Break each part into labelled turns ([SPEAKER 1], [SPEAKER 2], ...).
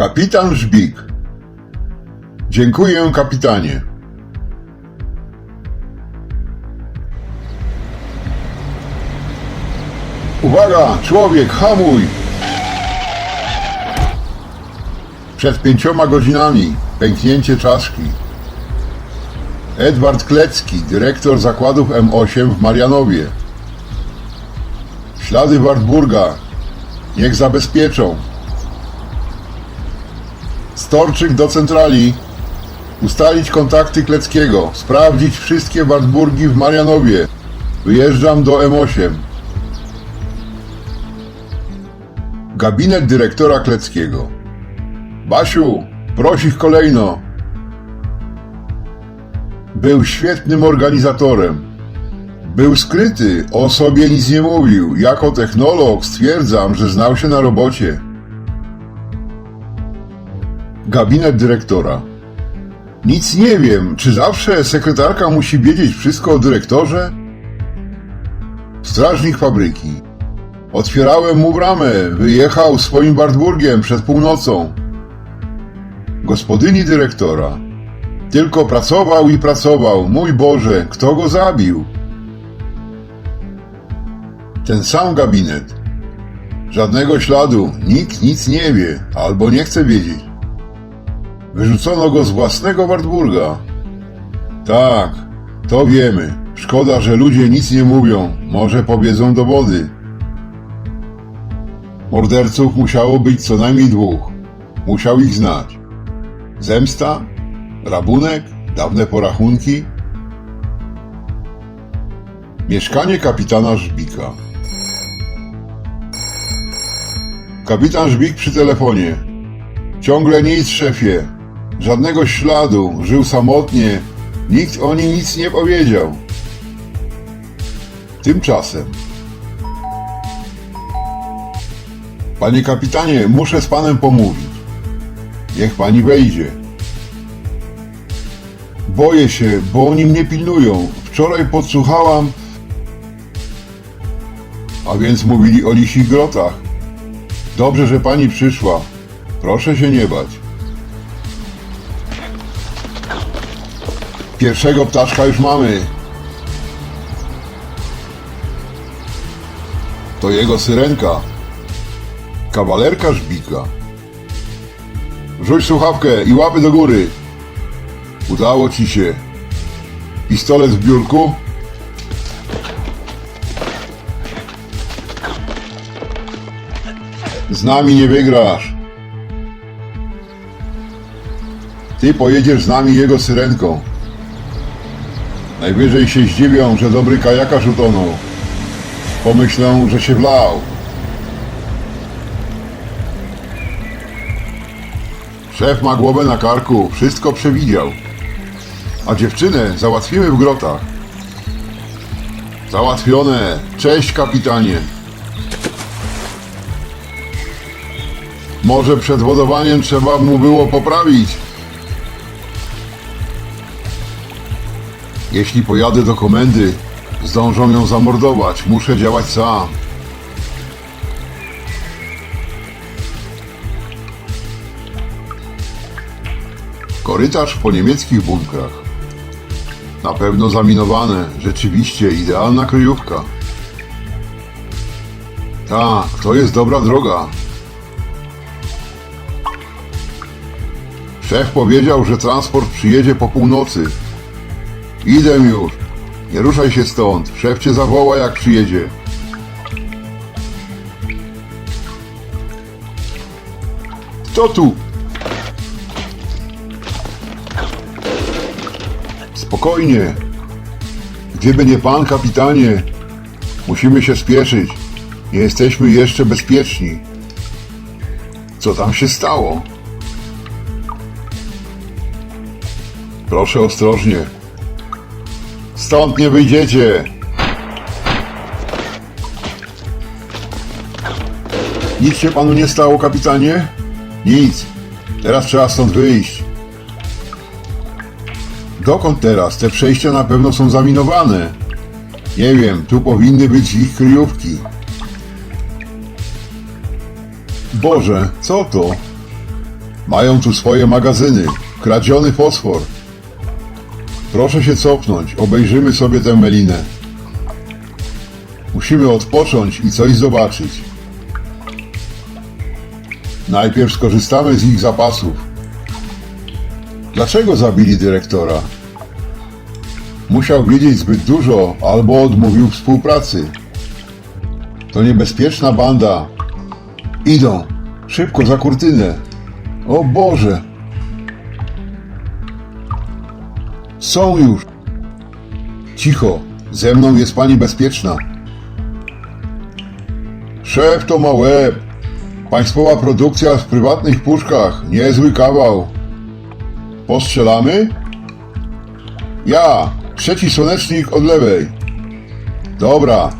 [SPEAKER 1] Kapitan Żbik. Dziękuję, kapitanie. Uwaga, człowiek, hamuj! Przed pięcioma godzinami pęknięcie czaszki. Edward Klecki, dyrektor zakładów M8 w Marianowie. Ślady Wartburga. Niech zabezpieczą. Storczyk do centrali. Ustalić kontakty Kleckiego. Sprawdzić wszystkie Wartburgi w Marianowie. Wyjeżdżam do M8. Gabinet dyrektora Kleckiego. Basiu, prosich kolejno. Był świetnym organizatorem. Był skryty, o sobie nic nie mówił. Jako technolog stwierdzam, że znał się na robocie. Gabinet dyrektora. Nic nie wiem, czy zawsze sekretarka musi wiedzieć wszystko o dyrektorze? Strażnik fabryki. Otwierałem mu bramę, wyjechał swoim Wartburgiem przed północą. Gospodyni dyrektora. Tylko pracował i pracował. Mój Boże, kto go zabił? Ten sam gabinet. Żadnego śladu, nikt nic nie wie, albo nie chce wiedzieć. Wyrzucono go z własnego Wartburga. Tak, to wiemy. Szkoda, że ludzie nic nie mówią. Może powiedzą dowody. Morderców musiało być co najmniej dwóch. Musiał ich znać. Zemsta? Rabunek? Dawne porachunki? Mieszkanie kapitana Żbika. Kapitan Żbik przy telefonie. Ciągle nic, szefie. Żadnego śladu. Żył samotnie. Nikt o nim nic nie powiedział. Tymczasem. Panie kapitanie, muszę z panem pomówić. Niech pani wejdzie. Boję się, bo oni mnie pilnują. Wczoraj podsłuchałam. A więc mówili o lisich grotach. Dobrze, że pani przyszła. Proszę się nie bać. Pierwszego ptaszka już mamy. To jego syrenka. Kawalerka żbika. Rzuć słuchawkę i łapy do góry. Udało ci się. Pistolet w biurku? Z nami nie wygrasz. Ty pojedziesz z nami jego syrenką. Najwyżej się zdziwią, że dobry kajakarz utonął. Pomyślą, że się wlał. Szef ma głowę na karku, wszystko przewidział. A dziewczynę załatwimy w grotach. Załatwione. Cześć, kapitanie. Może przed wodowaniem trzeba mu było poprawić. Jeśli pojadę do komendy, zdążą ją zamordować. Muszę działać sam. Korytarz po niemieckich bunkrach. Na pewno zaminowane, rzeczywiście idealna kryjówka. Tak, to jest dobra droga. Szef powiedział, że transport przyjedzie po północy. Idę już. Nie ruszaj się stąd. Szef cię zawoła, jak przyjedzie. Kto tu? Spokojnie. Gdyby nie pan, kapitanie, musimy się spieszyć. Nie jesteśmy jeszcze bezpieczni. Co tam się stało? Proszę ostrożnie. Stąd nie wyjdziecie. Nic się panu nie stało, kapitanie? Nic. Teraz trzeba stąd wyjść. Dokąd teraz? Te przejścia na pewno są zaminowane. Nie wiem, tu powinny być ich kryjówki. Boże, co to? Mają tu swoje magazyny. Kradziony fosfor. Proszę się cofnąć, obejrzymy sobie tę melinę. Musimy odpocząć i coś zobaczyć. Najpierw skorzystamy z ich zapasów. Dlaczego zabili dyrektora? Musiał wiedzieć zbyt dużo albo odmówił współpracy. To niebezpieczna banda. Idą. Szybko za kurtynę. O Boże. Są już. Cicho. Ze mną jest pani bezpieczna. Szef to ma łeb. Państwowa produkcja w prywatnych puszkach. Niezły kawał. Postrzelamy? Ja. Trzeci słonecznik od lewej. Dobra.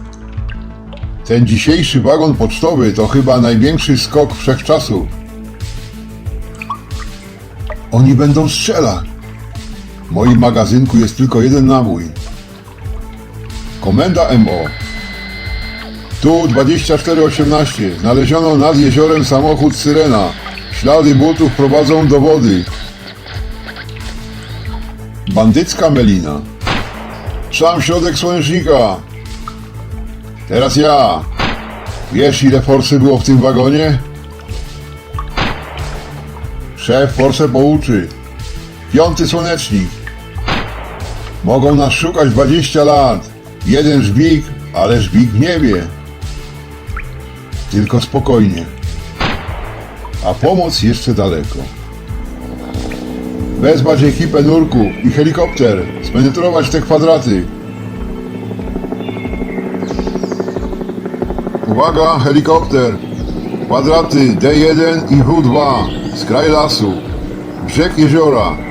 [SPEAKER 1] Ten dzisiejszy wagon pocztowy to chyba największy skok wszechczasów. Oni będą strzelać. W moim magazynku jest tylko jeden nabój. Komenda MO. Tu 2418. Znaleziono nad jeziorem samochód Syrena. Ślady butów prowadzą do wody. Bandycka melina. Sam środek słonecznika. Teraz ja. Wiesz ile forsy było w tym wagonie? Szef forsę pouczy. Piąty słonecznik. Mogą nas szukać 20 lat. Jeden żbik, ale żbik w niebie. Tylko spokojnie. A pomoc jeszcze daleko. Wezwać ekipę nurków i helikopter. Spenetrować te kwadraty. Uwaga, helikopter. Kwadraty D1 i W2. Skraj lasu. Brzeg jeziora.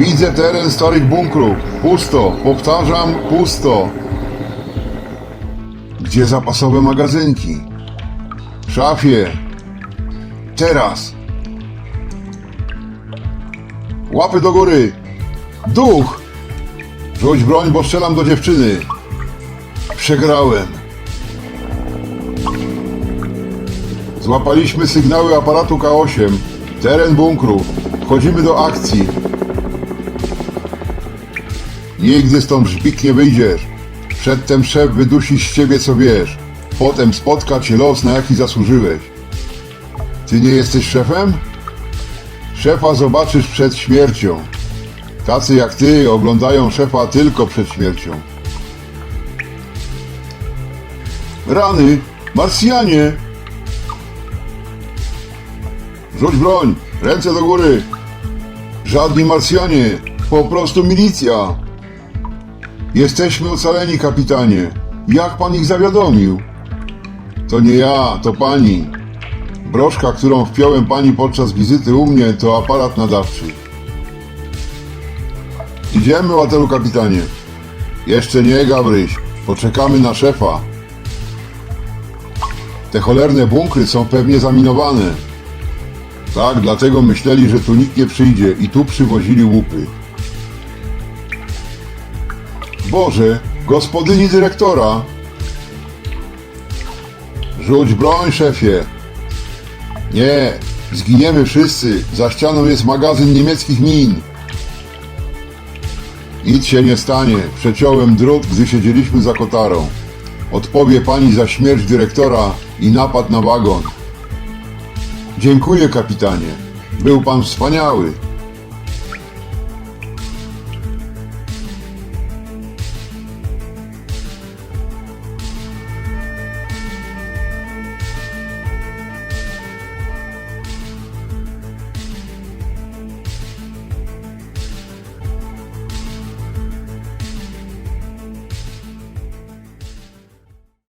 [SPEAKER 1] Widzę teren starych bunkrów. Pusto. Powtarzam, pusto. Gdzie zapasowe magazynki? W szafie. Teraz. Łapy do góry. Duch. Rzuć broń, bo strzelam do dziewczyny. Przegrałem. Złapaliśmy sygnały aparatu K8. Teren bunkru. Wchodzimy do akcji. Nigdy stąd żbik nie wyjdziesz. Przedtem szef wydusi z ciebie co wiesz. Potem spotka cię los, na jaki zasłużyłeś. Ty nie jesteś szefem? Szefa zobaczysz przed śmiercią. Tacy jak ty oglądają szefa tylko przed śmiercią. Rany! Marsjanie! Rzuć broń! Ręce do góry! Żadni Marsjanie! Po prostu milicja! Jesteśmy ocaleni, kapitanie! Jak pan ich zawiadomił? To nie ja, to pani. Broszka, którą wpiąłem pani podczas wizyty u mnie, to aparat nadawczy. Idziemy, łatelu kapitanie. Jeszcze nie, Gabryś. Poczekamy na szefa. Te cholerne bunkry są pewnie zaminowane. Tak, dlatego myśleli, że tu nikt nie przyjdzie i tu przywozili łupy. Boże, gospodyni dyrektora! Rzuć broń, szefie! Nie, zginiemy wszyscy. Za ścianą jest magazyn niemieckich min. Nic się nie stanie. Przeciąłem drut, gdy siedzieliśmy za kotarą. Odpowie pani za śmierć dyrektora i napad na wagon. Dziękuję, kapitanie. Był pan wspaniały.